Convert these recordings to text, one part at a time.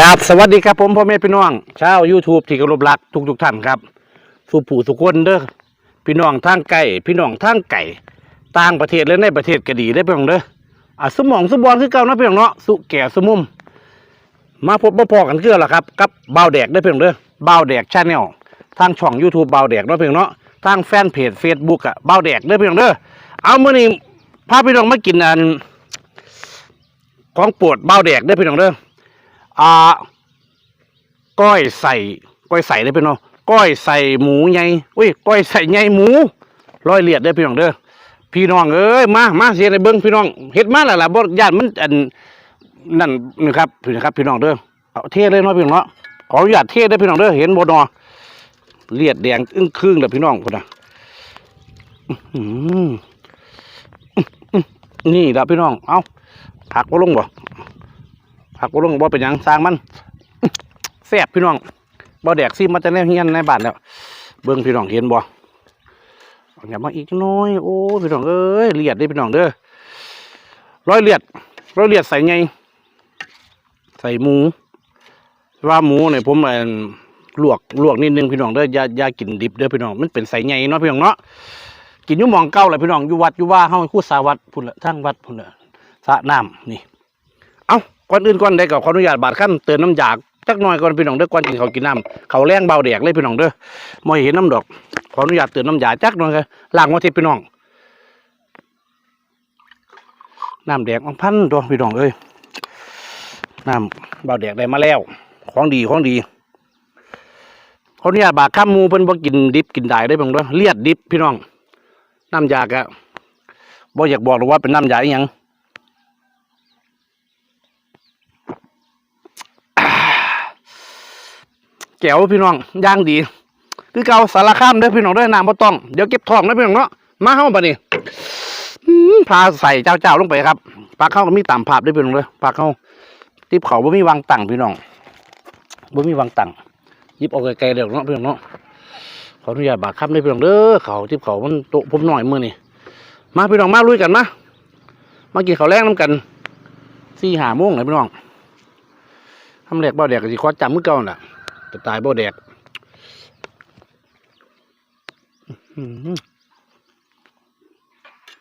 ครับสวัสดีครับผมพ่อแม่พี่น้องชาว YouTube ที่เคารพรักทุกทุกท่านครับสุผู้ทุคนเด้อพี่น้องทางไกลพี่น้องทางไก่ต่างประเทศและในประเทศก็ดีได้อพี่น้องเด้ออะสมองสมบอลคือเก่านะพี่น้องเนาะสุแก่สมุมมาพบมาพอกันคือล่ะครับกับเบาแดกได้อพี่น้องเด้อเบาแดกชาแนลทางช่อง YouTube บ่าแดกเนาะพี่น้องเนาะทางแฟนเพจ Facebook อะเบาแดกเด้อพี่น้องเด้อเอามื้อนี้พาพี่น้องมากินอันของปวดเบาแดกได้อพี่น้องเด้อ อ่าก้อยใส่ก้อยใส่ได้พี่น้องก้อยใส่หมูใหญ่อุ้ยก้อยใส่ใหญ่หมูร้อยเลียดได้พี่น้องเด้อพี่น้องเอ้ยมามาเสียในเบิ้งพี่น้องเฮ็ดมาแล้วล่ะบ่ญาติมันอันนั่นนี่ครับพี่นะครับ พี่น้องเด้อเอาเทเลยเนาะพี่น้องเนาะขออนุญาตเทได้พี่น้องเด้อเห็นบ่นอเลียดแดงอึ้งครึ่งเลยพี่น้องพุ่นน่ะนี่ละพี่น้อง เอาผักบ่ลงบ่ ผักบ่ลงบ่เป็นหยังสร้างมันแซ่บพี่น้องบ่แดกซิมาจะแน่เฮียนในบ้านแล้ว เบิ่งพี่น้องเห็นบ่ออย่ามาอีกน้อย โอ้พี่น้องเอ้ยเลียดได้พี่น้องเด้อร้อยเลียดร้อยเลียดใส่ไงใส่หมู ว่าหมูเนี่ยผมเอ่อลวกลวกนิดนึงพี่น้องเด้ออย่าอย่ากินดิบเด้อพี่น้องมันเป็นใส่ไงเนาะพี่น้องเนาะกินยู่หมองเก่าแหละพี่น้องอยู่วัดอยู่ว่าเฮาคู่สาวัดพุ่นละทั้งวัดพุ่นละสระน้ำนี่ ก่อนอื่นก่อนได้ก็ขออนุญาตบาดขั้นเตือนน้ำยาจักหน่อยก่อนพี่น้องเด้อก่อนกินเขากินน้ำเขาแรงเบาแดกเลยพี่น้องเด้อบ่ให้เห็นน้ำดอกขออนุญาตเตือนน้ำยาจักหน่อยครับล้างหัวทิพย์พี่น้องน้ำแดกมันพันตัวพี่น้องเอ้ยน้ำเบาแดกได้มาแล้ว ของดีของดีขออนุญาตบาดข้ามมูเพิ่นบ่กินดิบกินได้ได้อพี่น้องเด้อเลียดดิบพี่น้องน้ำยากะบ่อยากบอกหรอกว่าเป็นน้ำยาอีหยัง แก้วพี่น้องย่างดี คือเกาสารคามเด้พี่น้องเด้น้ำบ่ต้องเดี๋ยวเก็บทองนะพี่น้องเนาะมาเฮาบัดนี้อื้อพาใส่เจ้าเจ้าลงไปครับปลาเข้าก็มีตามภาพเด้พี่น้องเด้อปลาเข้าทิปเขาบ่มีวางตังพี่น้องบ่มีวางตังยิบออกไกลๆเดี๋ยวเนาะพี่น้องเนาะขออนุญาตบากคำเด้พี่น้องเด้อเขาทิปเขามันโตผมหน่อยมือนี้มาพี่น้องมาลุยกันมามากินข้าวแรงน้ำกันสี่หาโมงเลยพี่น้องทำแหลกเบาแดกก็สิขอจำมือเก่าน่ะ จะตายบ่แดกอื้อหือ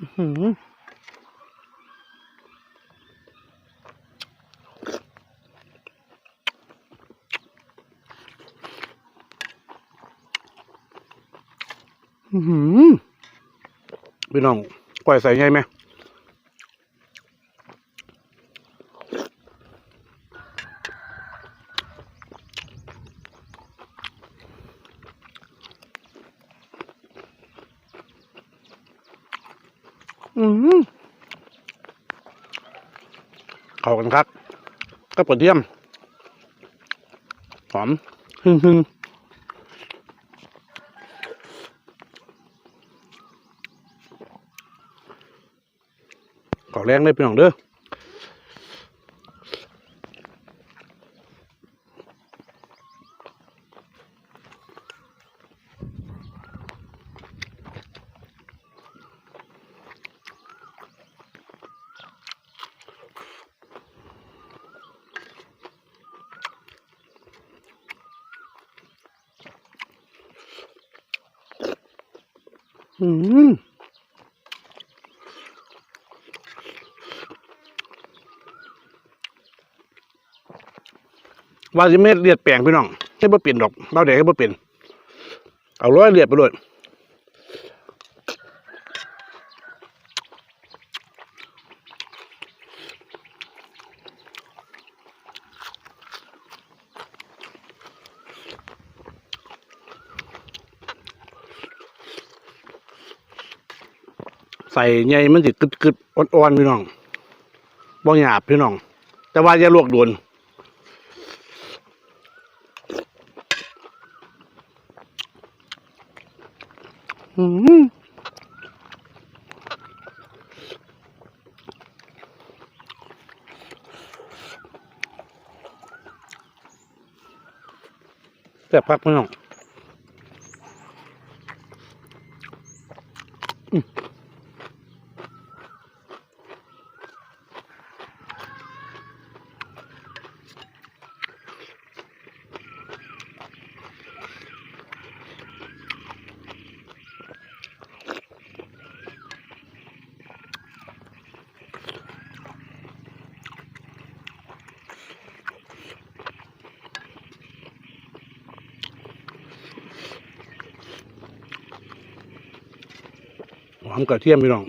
อือหืออือหือพี่น้องก้อยใส่ไงไหม อืมเข้ากันครับก็กระเทียม หอม หึ่งหึ่งขอแรงเลยพี่น้องเด้อ อืมว่าสิเม็ดเลียดแปลงพี่น้องให้บ่เปลี่ยนดอกเบ้าแดงให้บ่เปลี่ยนเอาร้อยเลียดไปเลย ใส่ใหญ่มันสิกึดกึดๆอ่อนๆพี่น้องบ่หยาบพี่น้อง แต่ว่าอย่าลวกโดนอืมแซ่บพักพี่น้อง อมกระเทียมพี่น้อง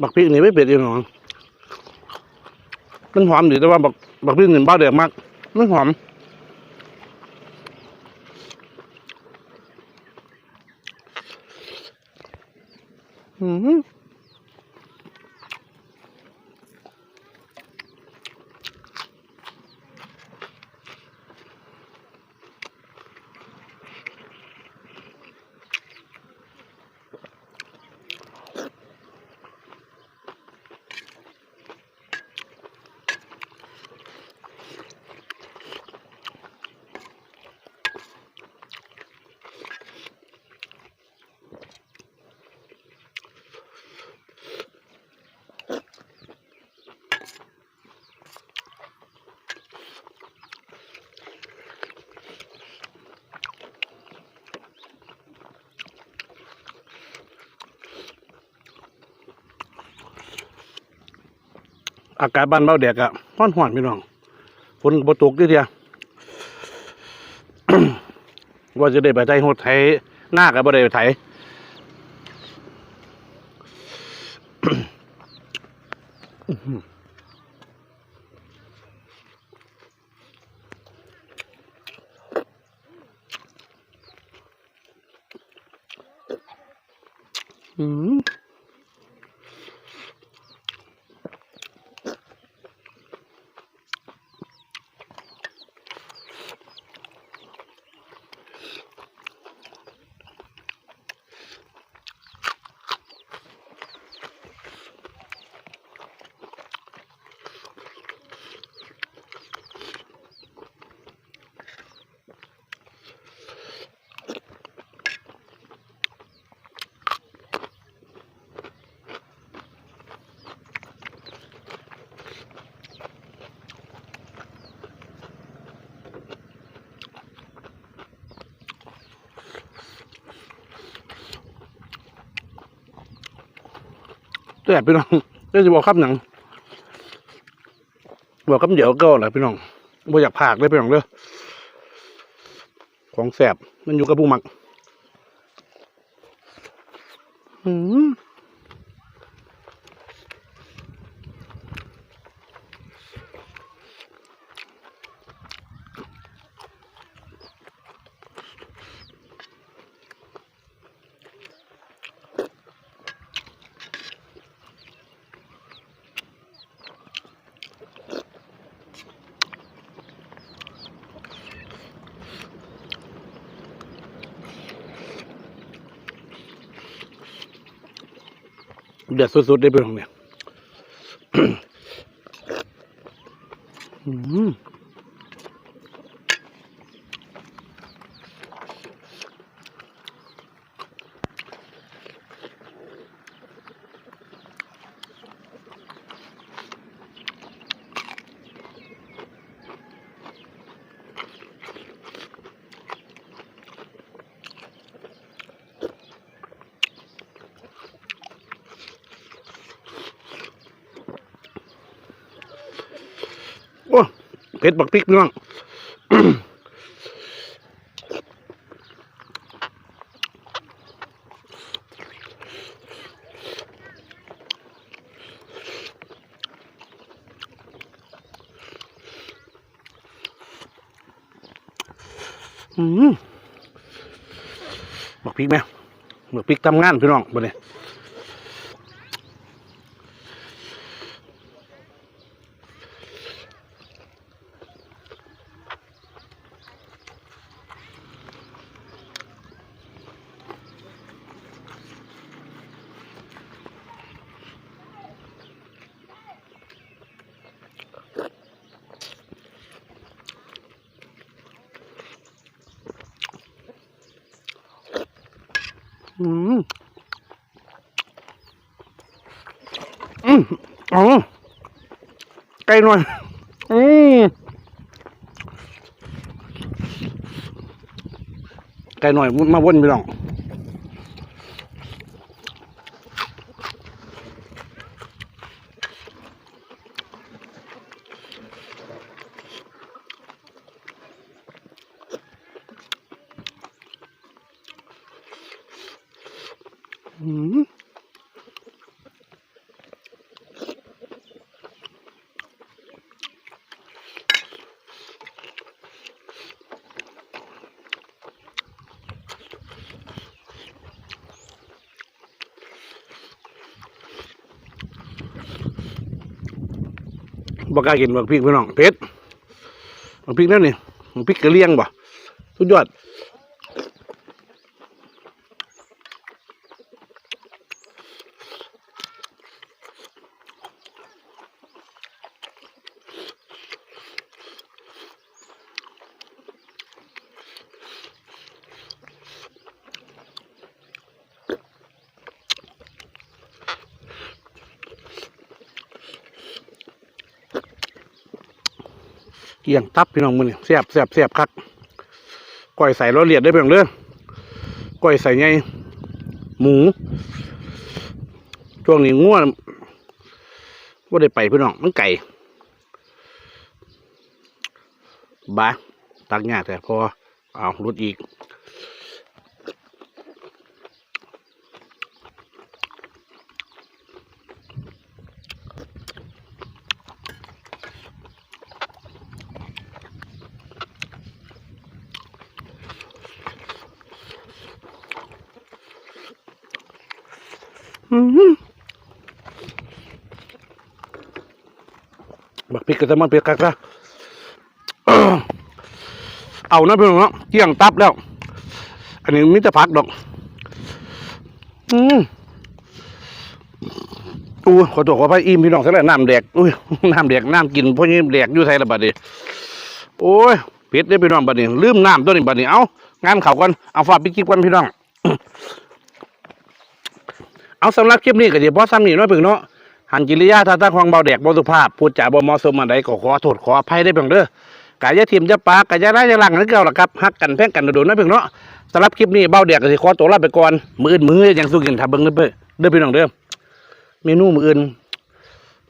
บักพริกนี่ไม่เผ็ดอีหนองมันหอมดีแต่ว่าบักบักพริกนี่บ้าเดือดมากมันหอม อืม อากาศบ้านเบาแดกอะร้อนหอนพี่น้องฝนบ่ตกดิเดียว่าจะได้ไปไทยโหดไทยหน้ากับบ่ได้ไปไทยอืม แต่พี่น้องเดี๋ยวจะบอกคำหนัง บอกคำเดี๋ยวก็แหละพี่น้องบ่อยากผากเลยพี่น้องเด้อของแสบมันอยู่กับผู้หมัก อืม เดือดสุดๆได้เป็นของเนี่ย อืมโอ้ เผ็ดบักพริกพี่น้องอืมบักพริกไหมบักพริกทำงานพี่น้องบ่เนี่ย อืมอืมอ๋อไก่หน่อยอืมไก่หน่อยมาวนไปลอง บอกกล้ากินบักพริกพี่น้องเผ็ดบักพริกนั่นนี่บักพริกกระเลียงบ่สุดยอด เกี่ยงตับพี่น้องมือนี่แซ่บแซ่บแซ่บคักก้อยใส่รสเลียดได้เพียงเด้อก้อยใส่ไงหมูช่วงนี้ง่วนว่าได้ไปพี่น้องมันไก่บ้าตักยากแต่พอเอารุดอีก บักพริกก็จะมันเปียกกักละเอานะพี่น้องเนาะเกี่ยงตับแล้ว อันนี้มิตรพักดอก อืมอู้ขอตัวขอพายอิ่มพี่น้องซะแล้วน้ำแดกอุ้ยน้ำแดกน้ำกินเพราะนี่แดกอยู่ไทยละบัดนี้โอ้ยเผ็ดได้พี่น้องบัดนี้ลืมน้ำตัวนี้บัดนี้เอางานเขาก่อนเอาฝากไปกินกันพี่น้อง เอาสำหรับคลิปนี้ก็เดี๋ยวพอซ้ำนี่เนาะเพิ่งเนาะหันกิริยาท่าทางของเบาแดกบ่สุภาพพูดจาบ่เหมาะสมอันใดก็ขอโทษขออภัยได้เพิ่งเด้อกายะทีมจะปากกายะได้จะหลังนั่นเก่าละครับฮักกันแพ่งกันโดนๆนะเพิ่งเนาะสำหรับคลิปนี้เบาแดกก็สิขอตัวลาไปก่อนมืออื่นมื้อยังสู้กินถ้าเบิ่งเด้อเด้อเด้อพี่น้องเด้อเมนูมืออื่น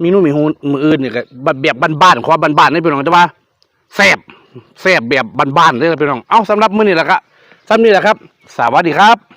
เมนูมีหูมืออื่นเนี่ก็แบบบ้านๆขอบ้านๆนี่พี่น้องแต่ว่าแซ่บแซ่บแบบบ้านๆเด้อพี่น้องเอาสำหรับมื้อนี้ละครับซ้ำนี้แหละครับ สวัสดีครับ